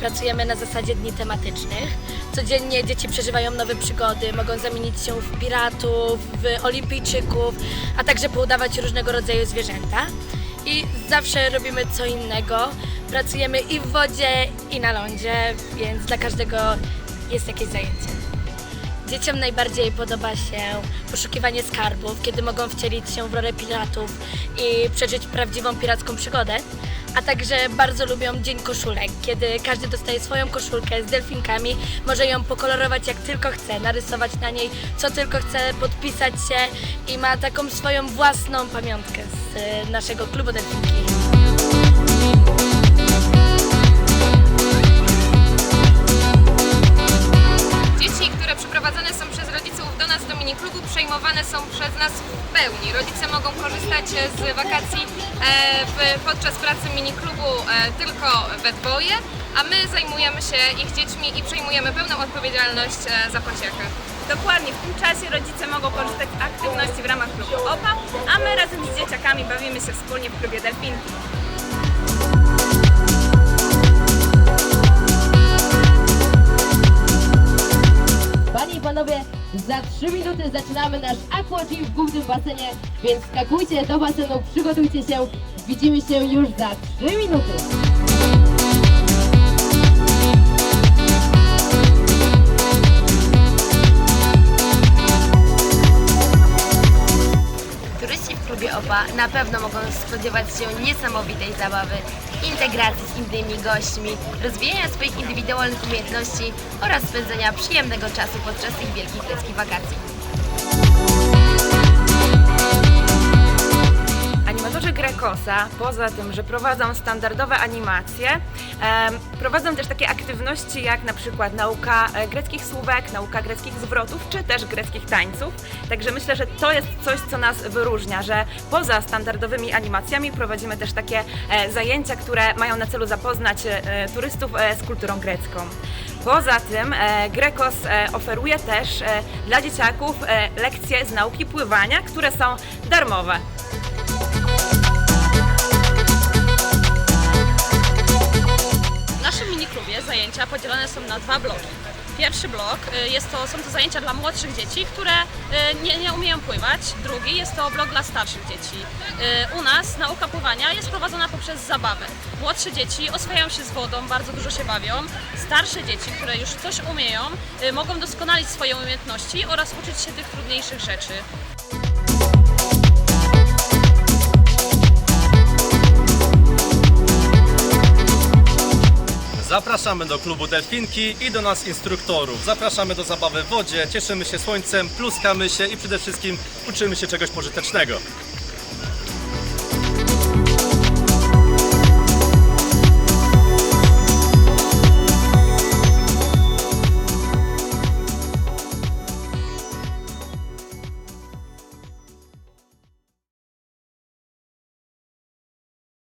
pracujemy na zasadzie dni tematycznych. Codziennie dzieci przeżywają nowe przygody, mogą zamienić się w piratów, w olimpijczyków, a także poudawać różnego rodzaju zwierzęta. I zawsze robimy co innego. Pracujemy i w wodzie, i na lądzie, więc dla każdego jest jakieś zajęcie. Dzieciom najbardziej podoba się poszukiwanie skarbów, kiedy mogą wcielić się w rolę piratów i przeżyć prawdziwą piracką przygodę. A także bardzo lubią Dzień Koszulek, kiedy każdy dostaje swoją koszulkę z delfinkami, może ją pokolorować jak tylko chce, narysować na niej co tylko chce, podpisać się i ma taką swoją własną pamiątkę z e, naszego klubu delfinki. Przejmowane są przez nas w pełni. Rodzice mogą korzystać z wakacji e, w, podczas pracy miniklubu e, tylko we dwoje, a my zajmujemy się ich dziećmi i przejmujemy pełną odpowiedzialność e, za pacierkę. Dokładnie, w tym czasie rodzice mogą korzystać z aktywności w ramach klubu OPA, a my razem z dzieciakami bawimy się wspólnie w klubie Delfinki. Panie i panowie, za 3 minuty zaczynamy nasz Aqua Gym w głównym basenie, więc skakujcie do basenu, przygotujcie się. Widzimy się już za 3 minuty. Na pewno mogą spodziewać się niesamowitej zabawy, integracji z innymi gośćmi, rozwijania swoich indywidualnych umiejętności oraz spędzenia przyjemnego czasu podczas ich wielkich greckich wakacji. Grekosa, poza tym, że prowadzą standardowe animacje, prowadzą też takie aktywności jak na przykład nauka e, greckich słówek, nauka greckich zwrotów, czy też greckich tańców. Także myślę, że to jest coś, co nas wyróżnia, że poza standardowymi animacjami prowadzimy też takie e, zajęcia, które mają na celu zapoznać e, turystów z kulturą grecką. Poza tym Grekos oferuje też dla dzieciaków lekcje z nauki pływania, które są darmowe. Zajęcia podzielone są na dwa bloki. Pierwszy blok y, jest to, są to zajęcia dla młodszych dzieci, które y, nie, nie umieją pływać. Drugi jest to blok dla starszych dzieci. Y, U nas nauka pływania jest prowadzona poprzez zabawę. Młodsze dzieci oswajają się z wodą, bardzo dużo się bawią. Starsze dzieci, które już coś umieją, mogą doskonalić swoje umiejętności oraz uczyć się tych trudniejszych rzeczy. Zapraszamy do klubu Delfinki i do nas instruktorów. Zapraszamy do zabawy w wodzie, cieszymy się słońcem, pluskamy się i przede wszystkim uczymy się czegoś pożytecznego.